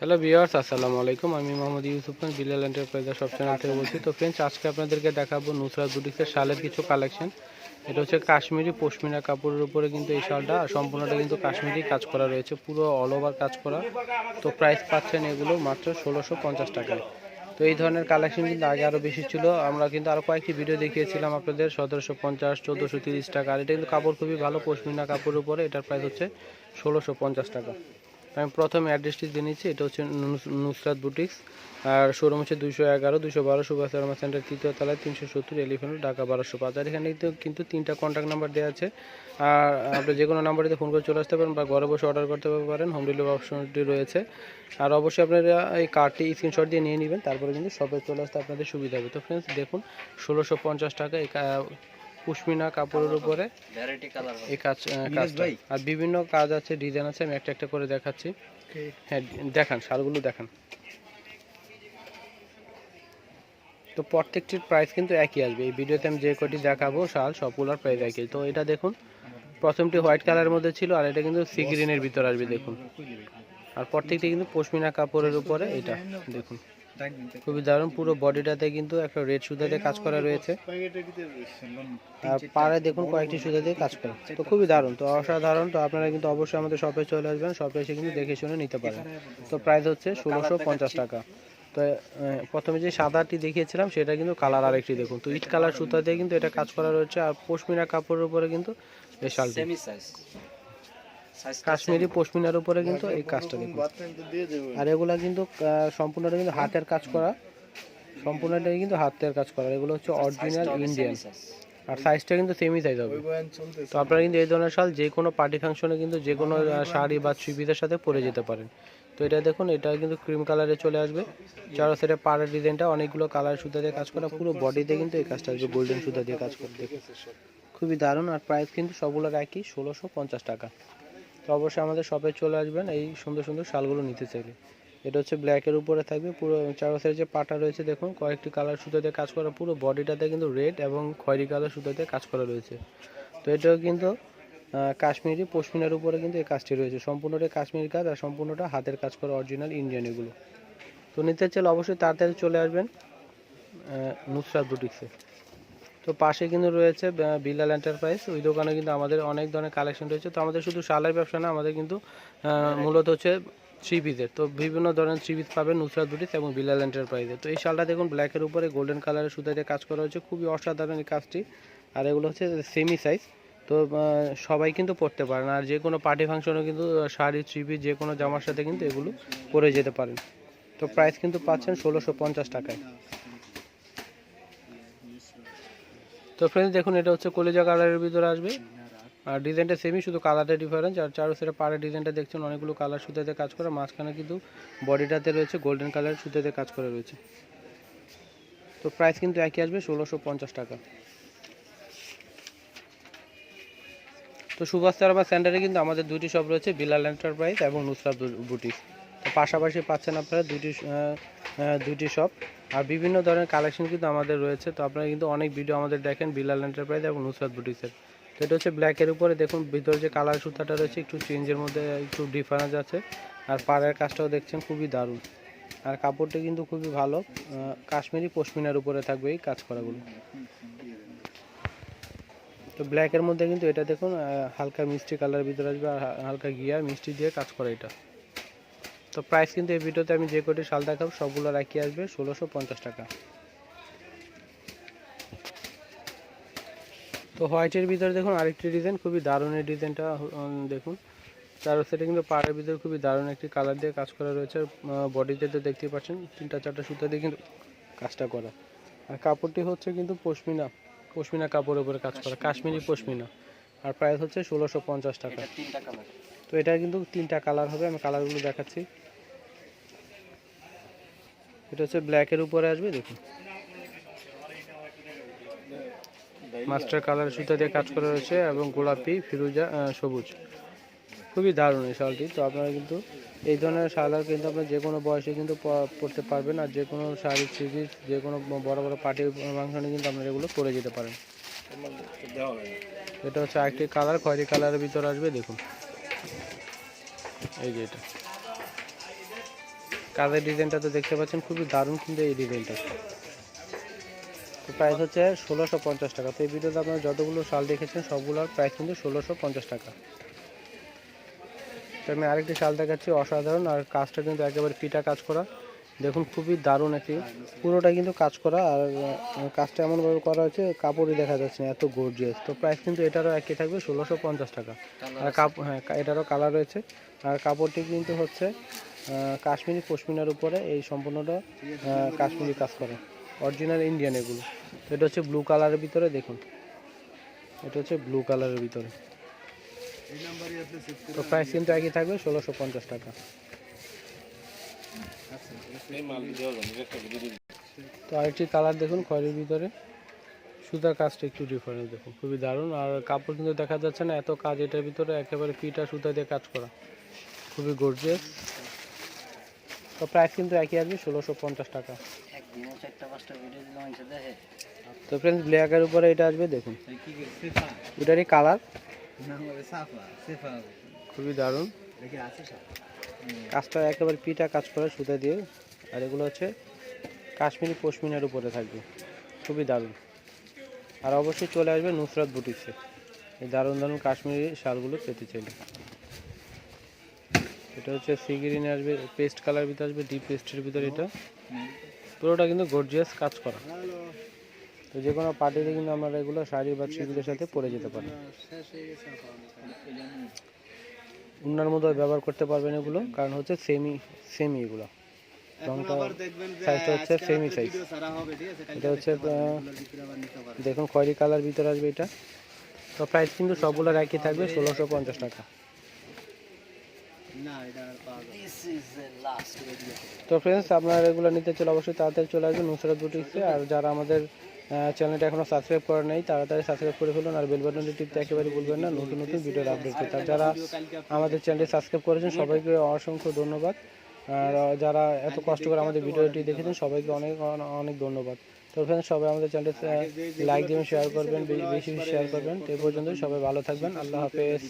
Hello viewers আসসালামু আলাইকুম। আমি মোহাম্মদ ইউসুফ খান বিলাল এন্টারপ্রাইজার সব চ্যানেল থেকে বলছি। তো ফ্রেন্ডস আজকে আপনাদেরকে দেখাবো নুসরাত বুটিক্সের শালের কিছু কালেকশন এটা হচ্ছে কাশ্মীরি পশমিনা কাপড়ের উপরে কিন্তু এই শালটা সম্পূর্ণটা কিন্তু কাশ্মীরি কাজ করা রয়েছে, পুরো অল ওভার কাজ করা। তো প্রাইস পাচ্ছেন এগুলো মাত্র ষোলোশো পঞ্চাশ টাকায়। তো এই ধরনের কালেকশন কিন্তু আগে আরও বেশি ছিল। আমরা কিন্তু আরও কয়েকটি ভিডিও দেখিয়েছিলাম আপনাদের, সতেরোশো পঞ্চাশ, চোদ্দোশো তিরিশ টাকা। আর এটা কিন্তু কাপড় খুবই ভালো, পশমিনা কাপড়ের উপরে, এটার প্রাইস হচ্ছে ষোলোশো পঞ্চাশ টাকা। আমি প্রথমে অ্যাড্রেসটি দিয়ে নিচ্ছি, এটা হচ্ছে নুস- নুসরাত বুটিক্স আর শোরুম হচ্ছে দুশো এগারো দুশো বারো সুভাষ শর্মা সেন্টার তৃতীয় তলায়, তিনশো সত্তর এলিফেন্ট ঢাকা বারোশো পাঁচ। আর এখানে কিন্তু তিনটা কন্ট্যাক্ট নাম্বার দেওয়া আছে। আর আপনি যে কোনো নাম্বারে ফোন করে চলে আসতে পারেন বা ঘরে বসে অর্ডার করতে পারেন হোম ডেলিভারি অপশনটি রয়েছে। আর অবশ্যই আপনারা এই কার্ডটি স্ক্রিনশট দিয়ে নিয়ে নেবেন, তারপরে কিন্তু শপে চলে আসতে আপনাদের সুবিধা হবে। তো ফ্রেন্ডস দেখুন, ষোলোশো পঞ্চাশ টাকা, এই পুষ্মিনা কাপড়ের উপরে। এই কাজ কাজটা। আর বিভিন্ন কাজ আছে ডিজাইন আছে আমি একটা একটা করে দেখাচ্ছি। হ্যাঁ দেখান শালগুলো দেখান। তো প্রত্যেকটির প্রাইস কিন্তু একই আসবে। এই ভিডিওতে আমি যে কটি দেখাবো শাল সবগুলোর প্রাইস একই। তো এটা দেখুন প্রথমটি হোয়াইট কালারের মধ্যে ছিল আর এটা কিন্তু সি গ্রিনের ভিতর আসবে দেখুন। আর প্রত্যেকটি কিন্তু পশমিনা কাপড়ের উপরে এটা দেখুন। খুবই দারুণ, পুরো বডিটাতে কিন্তু একটা রেড সুতাতে কাজ করা রয়েছে। আর পাড়ে দেখুন কয়েকটি সুতা দিয়ে কাজ করে। তো খুবই দারুণ, তো অসাধারণ, তো আপনারা কিন্তু অবশ্যই আমাদের শপে চলে আসবেন শপে এসে কিন্তু দেখে শুনে নিতে পারেন। তো প্রাইস হচ্ছে ষোলোশো পঞ্চাশ টাকা। তো প্রথমে যে সাদাটি দেখিয়েছিলাম, সেটা কিন্তু কালার আরেকটি দেখুন। তো ইট কালার সুতা দিয়ে কিন্তু এটা কাজ করা রয়েছে, আর পশমিনা কাপড়ের উপরে কিন্তু এই শালটি। কাশ্মীরি পশমিনার উপরে কিন্তু এই কাজটা দেখুন আর এগুলা কিন্তু সম্পূর্ণটা কিন্তু হাতের কাজ করা। সম্পূর্ণটাই কিন্তু হাতের কাজ করা। এগুলো হচ্ছে অরিজিনাল ইন্ডিয়ান আর সাইজটা কিন্তু সেমি সাইজ হবে। তো আপনারা কিন্তু এই ধরনের শাল যে কোনো পার্টি ফাংশনে কিন্তু যে কোনো শাড়ি বা থ্রিপিসের সাথে পরে যেতে পারেন। তো এটা দেখুন এটা কিন্তু ক্রিম কালারে চলে আসবে। চারো সাইডে পাড়ের ডিজাইনটা অনেকগুলো কালার সুতা দিয়ে কাজ করা। পুরো বডিতে কিন্তু এই কাজটা আসবে গোল্ডেন সুতা দিয়ে কাজ করতে খুবই দারুণ। আর প্রাইস কিন্তু সবগুলোর একই ষোলোশো পঞ্চাশ টাকা। তো অবশ্যই আমাদের শপে চলে আসবেন, এই সুন্দর সুন্দর শালগুলো নিতে চাইলে। এটা হচ্ছে ব্ল্যাকের উপরে থাকবে, পুরো চারো সাইডে যে পাটা রয়েছে, দেখুন, কয়েকটি কালার সুতো দিয়ে কাজ করা, পুরো বডিটাতে কিন্তু রেড এবং খয়েরি কালার সুতো দিয়ে কাজ করা রয়েছে। তো এটাও কিন্তু কাশ্মীরি, পশমিনার উপরে কিন্তু এই কাজটি রয়েছে। সম্পূর্ণটা কাশ্মীরি কাজ আর সম্পূর্ণটা হাতের কাজ করা অরিজিনাল ইন্ডিয়ান এগুলো। তো নিতে চাইলে অবশ্যই তাড়াতাড়ি চলে আসবেন নুসরাত বুটিক্সে তো পাশে কিন্তু রয়েছে বিলাল এন্টারপ্রাইজ ওই দোকানে কিন্তু আমাদের অনেক ধরনের কালেকশন রয়েছে। তো আমাদের শুধু শালের ব্যবসা না, আমাদের কিন্তু মূলত হচ্ছে থ্রি পিসের তো বিভিন্ন ধরনের থ্রি পিস পাবেন নুসরাত বুটিক্স এবং বিলাল এন্টারপ্রাইজে তো এই শালটা দেখুন ব্ল্যাকের উপরে গোল্ডেন কালারের সুতা দিয়ে কাজ করা হয়েছে। খুবই অসাধারণ এই কাজটি। আর এগুলো হচ্ছে সেমি সাইজ তো সবাই কিন্তু পরতে পারেন। আর যে কোনো পার্টি ফাংশনও কিন্তু শাড়ি থ্রি পিস যে কোনো জামার সাথে কিন্তু এগুলো পরে যেতে পারেন। তো প্রাইস কিন্তু পাচ্ছেন ষোলোশো পঞ্চাশ টাকায়। তো ফ্রেন্ডস দেখুন, এটা হচ্ছে কলিজা কালারের ভিতরে আসবে। আর ডিজাইনটা সেমই শুধু কালারটা ডিফারেন্স আর চারো সাইডে পাড়ের ডিজাইনটা দেখছেন, অনেকগুলো কালার সুতাতে কাজ করা। মাঝখানে কিন্তু বডিটাতে রয়েছে গোল্ডেন কালারের সুতাতে কাজ করা রয়েছে। তো প্রাইস কিন্তু একই আসবে, ষোলোশো পঞ্চাশ টাকা। তো সুভাষ চারমা সেন্টারে কিন্তু আমাদের দুটি শপ রয়েছে বিলাল এন্টারপ্রাইজ এবং নুসরাত বুটিক পাশাপাশি পাচ্ছেন আপনারা দুটি দুটি শপ আর বিভিন্ন ধরনের কালেকশন কিন্তু আমাদের রয়েছে। তো আপনারা কিন্তু অনেক ভিডিও আমাদের দেখেন বিলাল এন্টারপ্রাইজ এবং নুসরাত বুটিক্সের তো এটা হচ্ছে ব্ল্যাকের উপরে। দেখুন, ভিতরে যে কালার সুতাটা রয়েছে, একটু চেঞ্জের মধ্যে একটু ডিফারেন্স আছে। আর পাড়ের কাজটাও দেখছেন, খুবই দারুণ। আর কাপড়টা কিন্তু খুবই ভালো। কাশ্মীরি পশমিনার উপরে থাকবে এই কাজ করাগুলো। তো ব্ল্যাকের মধ্যে কিন্তু এটা দেখুন হালকা মিষ্টি কালার ভিতরে আসবে আর হালকা গিয়া মিষ্টি দিয়ে কাজ করা এটা। তো প্রাইস কিন্তু এই ভিডিওতে আমি যে কটি শাল দেখাবো সবগুলো রাখি আসবে ষোলোশো পঞ্চাশ টাকা। তো হোয়াইটের ভিতরে দেখুন আরেকটি ডিজাইন খুবই দারুণ এই ডিজাইনটা দেখুন। তার সাইডে কিন্তু পাড়ের ভিতরে খুবই দারুণ একটি কালার দিয়ে কাজ করা রয়েছে বডিতে তো দেখতেই পাচ্ছেন তিনটা চারটা সুতা দিয়ে কিন্তু কাজটা করা। আর কাপড়টি হচ্ছে কিন্তু পশমিনা পশমিনা কাপড়ের উপরে কাজ করা কাশ্মীরি পশমিনা। আর প্রাইস হচ্ছে ষোলোশো পঞ্চাশ টাকা। তো এটা কিন্তু তিনটা কালার হবে আমি কালারগুলো দেখাচ্ছি। এটা হচ্ছে ব্ল্যাকের উপরে আসবে, দেখুন। মাস্টার কালার সুতা দিয়ে কাজ করা রয়েছে এবং গোলাপি, ফিরোজা সবুজ। খুবই দারুণ এই শালটি। তো আপনারা কিন্তু এই ধরনের শাল কিন্তু আপনার যে কোনো বয়সে কিন্তু প- পরতে পারবেন আর যে কোনো শাড়ি সিরিজ যে কোনো বড় বড় পার্টি ফাংশনে কিন্তু আপনারা এগুলো পরে যেতে পারেন। এটা হচ্ছে আরেকটি কালার খয়েরি কালারের ভিতরে আসবে, দেখুন। এই যে এটা। কাজের ডিজাইনটা তো দেখতে পাচ্ছেন, খুবই দারুণ কিন্তু এই ডিজাইনটা। প্রাইস হচ্ছে ষোলোশো পঞ্চাশ টাকা। তো এই ভিডিওতে আপনারা যতগুলো শাল দেখেছেন, সবগুলোর প্রাইস কিন্তু ষোলোশো পঞ্চাশ টাকা। তো আমি আরেকটি শাল দেখাচ্ছি, অসাধারণ। আর কাজটা কিন্তু একেবারে পিটা কাজ করা। দেখুন, খুবই দারুণ একটি। পুরোটা কিন্তু কাজ করা। আর কাজটা এমনভাবে করা হয়েছে, কাপড়ই দেখা যাচ্ছে না, এত গর্জিয়াস তো প্রাইস কিন্তু এটারও একই থাকবে, ষোলোশো পঞ্চাশ টাকা। আর কাপ হ্যাঁ এটারও কালার রয়েছে। আর কাপড়টি কিন্তু হচ্ছে কাশ্মীরি, পশমিনার উপরে এই সম্পূর্ণটা কাশ্মীরি কাজ করে। অরিজিনাল ইন্ডিয়ান এগুলো। এটা হচ্ছে ব্লু কালারের ভিতরে, দেখুন। এটা হচ্ছে ব্লু কালারের ভিতরে। তো প্রাইস কিন্তু একই থাকবে, ষোলোশো পঞ্চাশ টাকা। তো আরেকটি কালার দেখুন খয়ের ভিতরে। সুতার কাজটা একটু ডিফারেন্স দেখুন। খুবই দারুণ। আর কাপড় কিন্তু দেখা যাচ্ছে না, এত কাজ এটার ভিতরে, একেবারে পিটা সুতা দিয়ে কাজ করা। খুবই গর্জিয়াস তো প্রাইস কিন্তু একই আসবে ষোলোশো পঞ্চাশ টাকা। তো ফ্রেন্ডস ব্ল্যাকের উপরে এটা আসবে দেখুন। এটারই কালার খুবই দারুণ। কাজটা একেবারে পিটা কাজ করা সুতা দিয়ে। আর এগুলো হচ্ছে কাশ্মীরি পশমিনার উপরে থাকবে। খুবই দারুণ। আর অবশ্যই চলে আসবে নুসরাত বুটিক্সে এই দারুণ দারুণ কাশ্মীরি শালগুলো পেতে চাইলে। এটা হচ্ছে সি গ্রিনে আসবে পেস্ট কালার ভিতরে আসবে ডিপ পেস্টের ভিতরে এটা। পুরোটা কিন্তু গর্জিয়াস কাজ করা। তো যে কোনো পার্টিতে কিন্তু আমরা এগুলো শাড়ি বা ছিগুলোর সাথে পরে যেতে পারি। উন্নার মতো ব্যবহার করতে পারবেন এগুলো কারণ হচ্ছে সেমি সেমি এগুলো। রংটা সাইজটা হচ্ছে সেমি সাইজ এটা হচ্ছে দেখুন খয়েরি কালার ভিতরে আসবে এটা। তো প্রাইস কিন্তু সবগুলোর একই থাকবে ষোলোশো পঞ্চাশ টাকা। তো ফ্রেন্ডস আপনারা এগুলো নিতে চলে অবশ্যই তাড়াতাড়ি চলে আসবেন নুসরাত বুটিক্সে আর যারা আমাদের চ্যানেলটা এখনও সাবস্ক্রাইব করে নেই তাড়াতাড়ি সাবস্ক্রাইব করে ফেলুন। আর বেল বাটনটি টিপতে একেবারে ভুলবেন না নতুন নতুন ভিডিওর আপডেট পেতে আর যারা আমাদের চ্যানেলটি সাবস্ক্রাইব করেছেন সবাইকে অসংখ্য ধন্যবাদ। আর যারা এত কষ্ট করে আমাদের ভিডিওটি দেখেছেন সবাইকে অনেক অনেক ধন্যবাদ। তো ফ্রেন্ডস সবাই আমাদের চ্যানেলটি লাইক দিবেন শেয়ার করবেন বেশি বেশি শেয়ার করবেন। তো এই পর্যন্তই সবাই ভালো থাকবেন আল্লাহ হাফেজ।